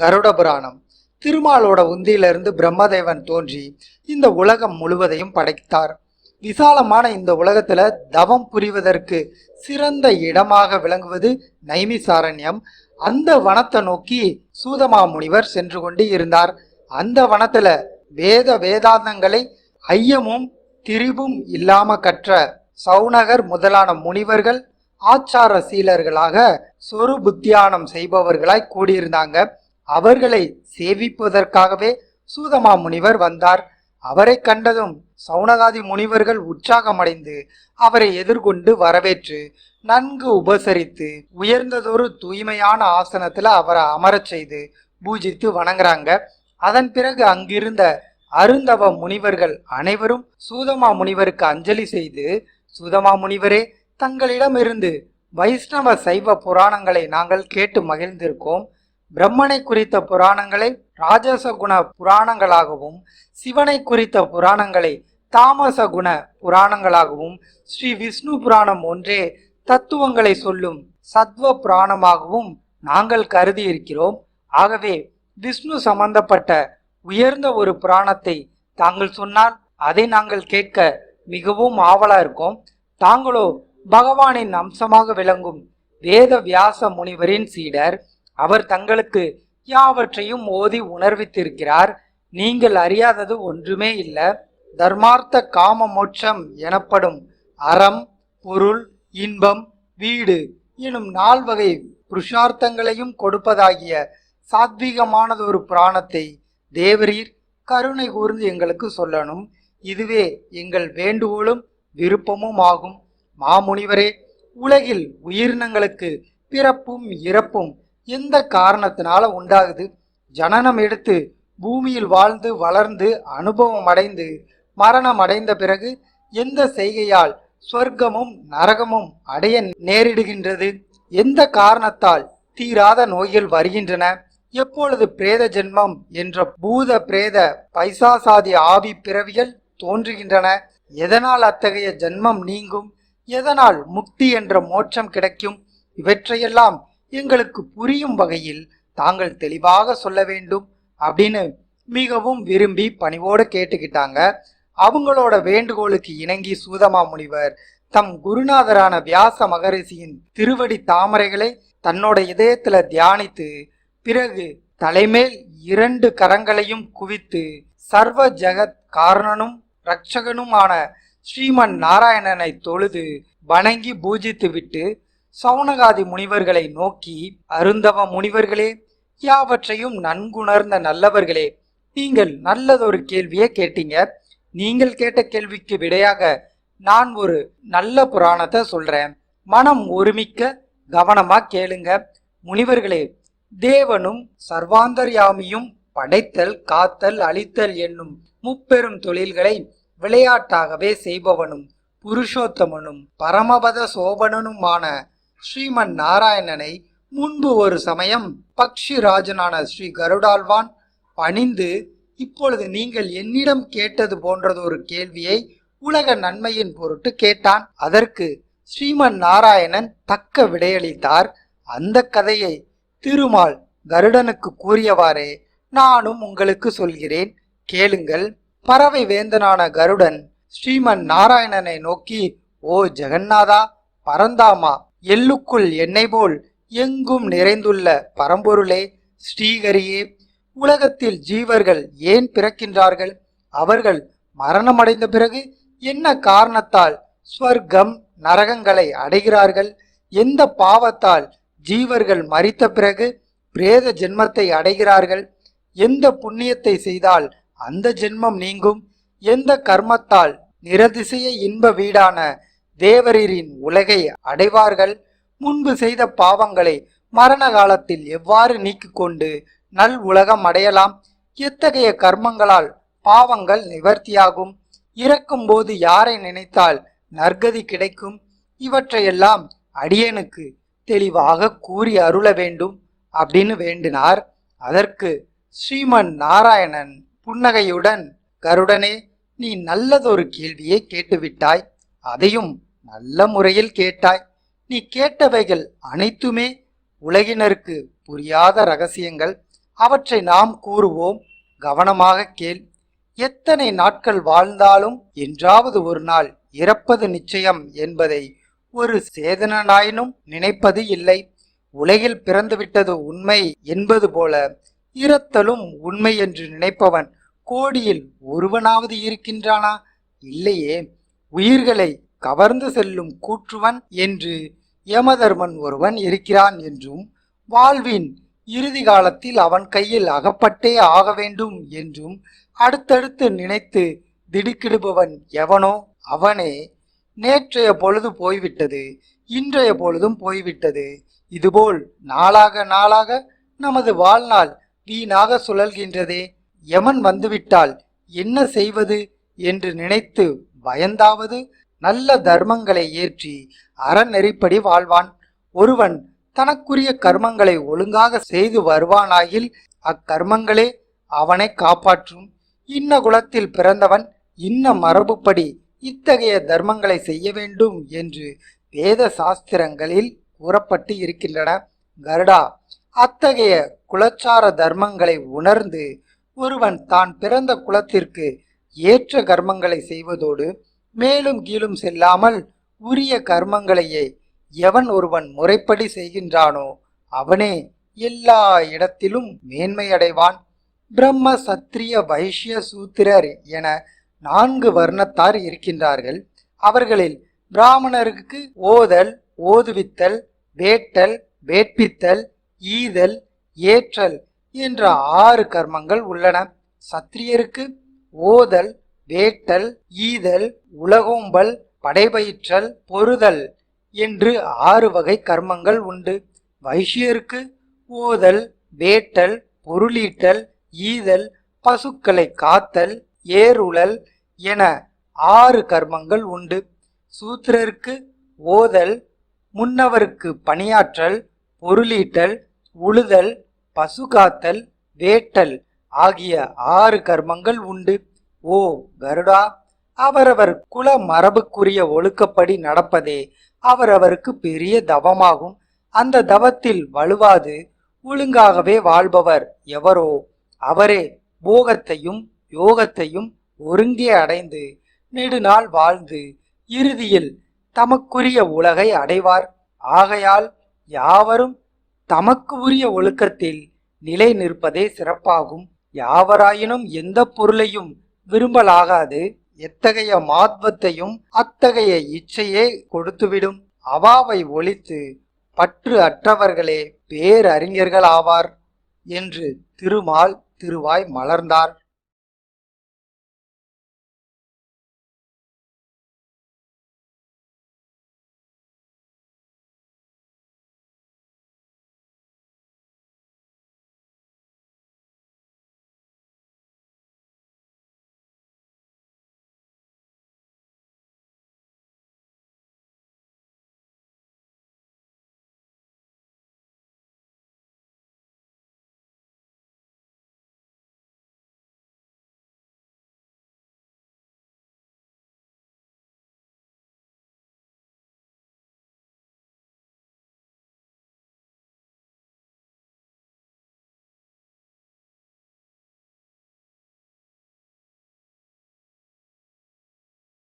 கருட புராணம் திருமாலோட உந்தியிலிருந்து பிரம்மதேவன் தோன்றி இந்த உலகம் முழுவதையும் படைத்தார். விசாலமான இந்த உலகத்துல தவம் புரிவதற்கு சிறந்த இடமாக விளங்குவது நைமிசாரண்யம். அந்த வனத்தை நோக்கி சூதமா முனிவர் சென்று கொண்டு இருந்தார். அந்த வனத்துல வேத வேதாந்தங்களை ஐயமும் திரிபும் இல்லாம கற்ற சௌனகர் முதலான முனிவர்கள் ஆச்சார சீலர்களாக சொரு புத்தியானம் செய்பவர்களாய் கூடியிருந்தாங்க. அவர்களை சேவிப்பதற்காகவே சூதமா முனிவர் வந்தார். அவரை கண்டதும் சௌனகாதி முனிவர்கள் உற்சாகமடைந்து அவரை எதிர்கொண்டு வரவேற்று நன்கு உபசரித்து உயர்ந்ததொரு தூய்மையான ஆசனத்துல அவரை அமரச் செய்து பூஜித்து வணங்குறாங்க. அதன் பிறகு அங்கிருந்த அருந்தவ முனிவர்கள் அனைவரும் சூதமா முனிவருக்கு அஞ்சலி செய்து சூதமா முனிவரே தங்களிடமிருந்து வைஷ்ணவ சைவ புராணங்களை நாங்கள் கேட்டு மகிழ்ந்திருக்கோம். பிரம்மனை குறித்த புராணங்களை ராஜச குண புராணங்களாகவும் சிவனை குறித்த புராணங்களை தாமச குண புராணங்களாகவும் ஸ்ரீ விஷ்ணு புராணம் ஒன்றே தத்துவங்களை சொல்லும் சத்வ புராணமாகவும் நாங்கள் கருதி இருக்கிறோம் ஆகவே விஷ்ணு சம்பந்தப்பட்ட உயர்ந்த ஒரு புராணத்தை தாங்கள் சொன்னால் அதை நாங்கள் கேட்க மிகவும் ஆவலா இருக்கோம். தாங்களோ பகவானின் அம்சமாக விளங்கும் வேத வியாச முனிவரின் சீடர் அவர் தங்களுக்கு யாவற்றையும் ஓதி உணர்வித்திருக்கிறார். நீங்கள் அறியாதது ஒன்றுமே இல்லை. தர்மார்த்த காம மோட்சம் எனப்படும் அறம் பொருள் இன்பம் வீடு எனும் நால்வகை புருஷார்த்தங்களையும் கொடுப்பதாகிய சாத்வீகமானதொரு புராணத்தை தேவரீர் கருணை கூர்ந்து எங்களுக்கு சொல்லணும். இதுவே எங்கள் வேண்டுகோளும் விருப்பமும் ஆகும். மாமுனிவரே உலகில் உயிரினங்களுக்கு பிறப்பும் இறப்பும் எந்த காரணத்தினால உண்டாகுது? ஜனனம் எடுத்து பூமியில் வாழ்ந்து வளர்ந்து அனுபவம் அடைந்து மரணம் அடைந்த பிறகு எந்த செய்கையால் சொர்க்கமும் நரகமும் அடைய நேரிடுகின்றது? எந்த காரணத்தால் தீராத நோய்கள் வருகின்றன? எப்பொழுது பிரேத ஜென்மம் என்ற பூத பிரேத பைசாசாதி ஆவி பிறவிகள் தோன்றுகின்றன? எதனால் அத்தகைய ஜென்மம் நீங்கும்? எதனால் முக்தி என்ற மோட்சம் கிடைக்கும்? இவற்றையெல்லாம் எங்களுக்கு புரியும் வகையில் தாங்கள் தெளிவாக சொல்ல வேண்டும் அப்படின்னு மிகவும் விரும்பி பணிவோடு கேட்டுக்கிட்டாங்க. அவங்களோட வேண்டுகோளுக்கு இணங்கி சூதமா முனிவர் தம் குருநாதரான வியாச மகரிஷியின் திருவடி தாமரைகளை தன்னோட இதயத்துல தியானித்து பிறகு தலைமேல் இரண்டு கரங்களையும் குவித்து சர்வ ஜெகத் காரணனும் ரட்சகனுமான ஸ்ரீமன் நாராயணனை தொழுது வணங்கி பூஜித்து விட்டு சௌனகாதி முனிவர்களை நோக்கி அருந்தவ முனிவர்களே யாவற்றையும் நன்குணர்ந்த நல்லவர்களே நீங்கள் நல்லதொரு கேள்வியை கேட்டீங்க. நீங்கள் கேட்ட கேள்விக்கு விடையாக நான் ஒரு நல்ல புராணத்தை சொல்றேன். மனம் ஒருமிக்க கவனமா கேளுங்க. முனிவர்களே தேவனும் சர்வாந்தர்யாமியும் படைத்தல் காத்தல் அழித்தல் என்னும் முப்பெரும் தொழில்களை விளையாட்டாகவே செய்பவனும் புருஷோத்தமனும் பரமபத சோபனனுமான ஸ்ரீமன் நாராயணனை முன்பு ஒரு சமயம் பக்ஷி ராஜனான ஸ்ரீ கருடாழ்வான் பணிந்து இப்பொழுது நீங்கள் என்னிடம் கேட்டது போன்றது ஒரு கேள்வியை உலக நன்மையின் பொருட்டு கேட்டான். அதற்கு ஸ்ரீமன் நாராயணன் தக்க விடையளித்தார். அந்த கதையை திருமால் கருடனுக்கு கூறியவாறே நானும் உங்களுக்கு சொல்கிறேன். கேளுங்கள். பறவை வேந்தனான கருடன் ஸ்ரீமன் நாராயணனை நோக்கி ஓ ஜெகநாதா பரந்தாமா எள்ளுக்குள் எண்ணெய் போல் எங்கும் நிறைந்துள்ள பரம்பொருளே ஸ்ரீகரியே உலகத்தில் ஜீவர்கள் ஏன் பிறக்கின்றார்கள்? அவர்கள் மரணமடைந்த பிறகு என்ன காரணத்தால் ஸ்வர்க்கம் நரகங்களை அடைகிறார்கள்? எந்த பாவத்தால் ஜீவர்கள் மறித்த பிறகு பிரேத ஜென்மத்தை அடைகிறார்கள்? எந்த புண்ணியத்தை செய்தால் அந்த ஜென்மம் நீங்கும்? எந்த கர்மத்தால் நிரதிசய இன்ப வீடான தேவரீரின் உலகை அடைவார்கள். முன்பு செய்த பாவங்களை மரண காலத்தில் எவ்வாறு நீக்கிக் கொண்டு நல் உலகம் அடையலாம்? எத்தகைய கர்மங்களால் பாவங்கள் நிவர்த்தியாகும்? இறக்கும்போது யாரை நினைத்தால் நற்கதி கிடைக்கும்? இவற்றையெல்லாம் அடியனுக்கு தெளிவாக கூறி அருள வேண்டும் அப்படின்னு வேண்டினார். அதற்கு ஸ்ரீமன் நாராயணன் புன்னகையுடன் கருடனே நீ நல்லதொரு கேள்வியை கேட்டுவிட்டாய். அதையும் நல்ல முறையில் கேட்டாய். நீ கேட்டவைகள் அனைத்துமே உலகினருக்கு புரியாத ரகசியங்கள். அவற்றை நாம் கூறுவோம். கவனமாக கேள். எத்தனை நாட்கள் வாழ்ந்தாலும் என்றாவது ஒரு நாள் இறப்பது நிச்சயம் என்பதை ஒரு சேதனனாயினும் நினைப்பது இல்லை. உலகில் பிறந்துவிட்டது உண்மை என்பது போல இறத்தலும் உண்மை என்று நினைப்பவன் கோடியில் ஒருவனாவது இருக்கின்றானா? இல்லையே. உயிர்களை கவர்ந்து செல்லும் கூற்றுவன் என்று யமதர்மன் ஒருவன் இருக்கிறான் என்றும் வாழ்வின் இறுதி காலத்தில் அவன் கையில் அகப்பட்டே ஆக வேண்டும் என்றும் அடுத்தடுத்து நினைத்து திடுக்கிடுபவன் எவனோ அவனே. நேற்றைய பொழுது போய்விட்டது இன்றைய பொழுதும் போய்விட்டது. இதுபோல் நாளாக நாளாக நமது வாழ்நாள் வீணாக சுழல்கின்றதே. எமன் வந்துவிட்டால் என்ன செய்வது என்று நினைத்து பயந்தாவது நல்ல தர்மங்களை ஏற்றி அறநெறிப்படி வாழ்வான். ஒருவன் தனக்குரிய கர்மங்களை ஒழுங்காக செய்து வருவானாயில் அக்கர்மங்களே அவனை காப்பாற்றும். இன்ன குலத்தில் பிறந்தவன் இன்ன மரபுப்படி இத்தகைய தர்மங்களை செய்ய வேண்டும் என்று வேத சாஸ்திரங்களில் கூறப்பட்டு இருக்கின்றன. கருடா அத்தகைய குலச்சார தர்மங்களை உணர்ந்து ஒருவன் தான் பிறந்த குலத்திற்கு ஏற்ற கர்மங்களை செய்வதோடு மேலும் கீழும் செல்லாமல் உரிய கர்மங்களையே எவன் ஒருவன் முறைப்படி செய்கின்றானோ அவனே எல்லா இடத்திலும் மேன்மையடைவான். பிரம்ம சத்திரிய வைஷ்ய சூத்திரர் என நான்கு வர்ணத்தார் இருக்கின்றார்கள். அவர்களில் பிராமணருக்கு ஓதல் ஓதுவித்தல் வேட்டல் வேட்பித்தல் ஈதல் ஏற்றல் என்ற ஆறு கர்மங்கள் உள்ளன. சத்திரியருக்கு ஓதல் வேட்டல் ஈதல் உலகோம்பல் படைபயிற்றல் பொறுதல் என்று ஆறு வகை கர்மங்கள் உண்டு. வைஷ்யருக்கு ஓதல் வேட்டல் பொருளீட்டல் ஈதல் பசுக்களை காத்தல் ஏருளல் என ஆறு கர்மங்கள் உண்டு. சூத்திரருக்கு ஓதல் முன்னவருக்கு பணியாற்றல் பொருளீட்டல் உழுதல் பசு காத்தல் வேட்டல் ஆகிய ஆறு கர்மங்கள் உண்டு. ஓ கருடா அவரவர் குல மரபுக்குரிய ஒழுக்கப்படி நடப்பதே அவரவருக்கு பெரிய தவமாகும். அந்த தவத்தில் வலுவாது ஒழுங்காகவே வாழ்பவர் எவரோ? அவரே போகத்தையும் யோகத்தையும் ஒருங்கே அடைந்து நெடுநாள் வாழ்ந்து இறுதியில் தமக்குரிய உலகை அடைவார். ஆகையால் யாவரும் தமக்கு உரிய ஒழுக்கத்தில் நிலை நிற்பதே சிறப்பாகும். யாவராயினும் எந்த பொருளையும் விரும்பலாகாது. எத்தகைய மாத்வத்தையும் அத்தகைய இச்சையே கொடுத்துவிடும். அவாவை ஒழித்து பற்று அற்றவர்களே பேரறிஞர்கள் ஆவார் என்று திருமால் திருவாய் மலர்ந்தார்.